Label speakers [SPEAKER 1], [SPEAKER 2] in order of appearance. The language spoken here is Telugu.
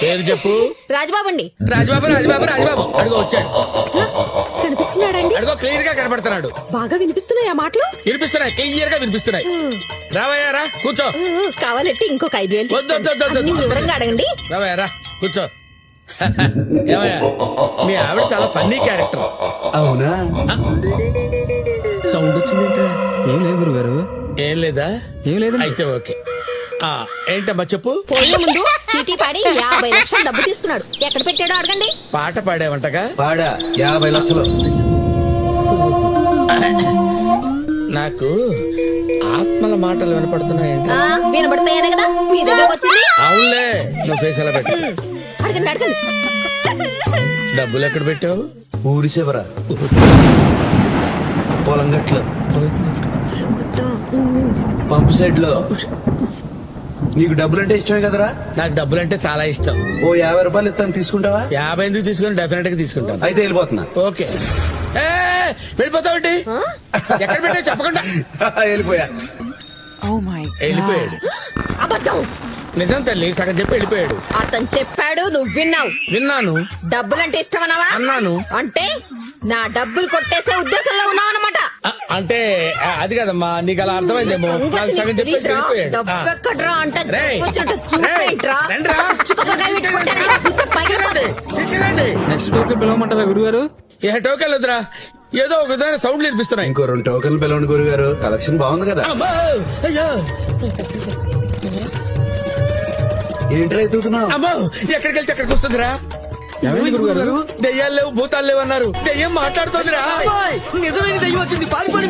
[SPEAKER 1] పేరు చెప్పు.
[SPEAKER 2] రాజబాబు అండి
[SPEAKER 1] రాజబాబు రాజబాబు రాజబాబు. అడుగు వచ్చాడు.
[SPEAKER 2] కనిపిస్తున్నాడండి?
[SPEAKER 1] అడుగో క్లియర్గా కనబడుతున్నాడు.
[SPEAKER 2] బాగా వినిపిస్తున్నాయి ఆ మాటలు?
[SPEAKER 1] వినిపిస్తున్నాయి క్లియర్గా వినిపిస్తున్నాయి రావయ్యా రా కూర్చో.
[SPEAKER 2] కావాలంటే ఇంకొక ఐదు వేలు
[SPEAKER 1] వద్దు,
[SPEAKER 2] వివరంగా అడగండి.
[SPEAKER 1] రావయ్యా రా కూర్చో. ఏమయ్యా మీ ఆవిడ చాలా ఫన్నీ క్యారెక్టర్.
[SPEAKER 3] అవునా?
[SPEAKER 1] సౌండ్ వచ్చిందేంటా?
[SPEAKER 4] ఏం లేదు గురుగారు.
[SPEAKER 1] ఏం లేదా?
[SPEAKER 4] ఏం లేదు.
[SPEAKER 1] అయితే ఓకే. ఆ ఏంటమ్మా చెప్పు?
[SPEAKER 2] పోయే ముందు చీటీ పాడి యాభై లక్షలు డబ్బు తీసుకున్నాడు. ఎక్కడ పెట్టాడో అడగండి.
[SPEAKER 1] పాట పాడేవంటగా?
[SPEAKER 3] పాడా యాభై లక్షలు.
[SPEAKER 1] నాకు ఆత్మల మాటలు వినపడుతున్నాయంట
[SPEAKER 2] ఆ, వినబడతాయనే కదా? మీ దగ్గరకు వచ్చింది?
[SPEAKER 1] అవునులే నువ్వు ఫేస్ ఎలా పెట్టు?
[SPEAKER 2] ఉమ్, అడగండి అడగండి.
[SPEAKER 1] డబ్బులు ఎక్కడ పెట్టావు?
[SPEAKER 3] ఊరి చివర. పొలం గట్లు పంపు సెట్లో. నీకు డబ్బులు అంటే ఇష్టమే కదరా?
[SPEAKER 1] నాకు డబ్బులు అంటే చాలా ఇష్టం.
[SPEAKER 3] ఓ యాభై రూపాయలు ఇస్తాను తీసుకుంటావా?
[SPEAKER 1] యాభై ఎందుకు తీసుకుని డెఫినెట్గా తీసుకుంటాను?
[SPEAKER 3] అయితే వెళ్ళిపోతున్నా.
[SPEAKER 1] ఓకే. ఏ, వెళ్ళిపోతావేంటి ఎక్కడ పెట్టావు? చెప్పకుండా.
[SPEAKER 3] వెళ్ళిపోయా.
[SPEAKER 1] వెళ్ళిపోయాడు.
[SPEAKER 2] అబద్ధం.
[SPEAKER 1] నిజం తల్లి సగం చెప్పి వెళ్ళిపోయాడు.
[SPEAKER 2] అతను చెప్పాడు నువ్వు విన్నావు.
[SPEAKER 1] విన్నాను.
[SPEAKER 2] డబ్బులంటే ఇష్టమన్నావా
[SPEAKER 1] అన్నాను.
[SPEAKER 2] అంటే నా డబ్బులు కొట్టేసే ఉద్దేశంలో ఉన్నావు అనమాట
[SPEAKER 1] అంటే అది కదమ్మా నీకు అలా అర్థమైందేమో. నాకు సగం చెప్పేసి వెళ్ళిపోయాడు ఆ. రేయ్. రేయ్. రండ్రా. తీసుకెళ్ళండి.
[SPEAKER 4] నెక్స్ట్ టోకెన్ పిలవమంటారా గురుగారు?
[SPEAKER 1] ఏ టోకెన్ వద్దురా. ఏదో ఒక విధమైన సౌండ్ వినిపిస్తున్నాయి.
[SPEAKER 3] ఇంకో రెండు టోకెన్లు పిలవండి గురుగారు. కలెక్షన్ బాగుంది కదా.
[SPEAKER 1] అమ్మో, అయ్యో.
[SPEAKER 3] ఏంట్రా ఎత్తుతున్నావు
[SPEAKER 1] అమ్మో ఎక్కడికి వెళ్తే ఎక్కడికి వస్తుందిరా? దెయ్యాలు లేవు భూతాలు లేవు అన్నారు. దెయ్యం మాట్లాడుతుందిరా.
[SPEAKER 4] నిజమైన దయ్యం వచ్చింది. పారిపోయి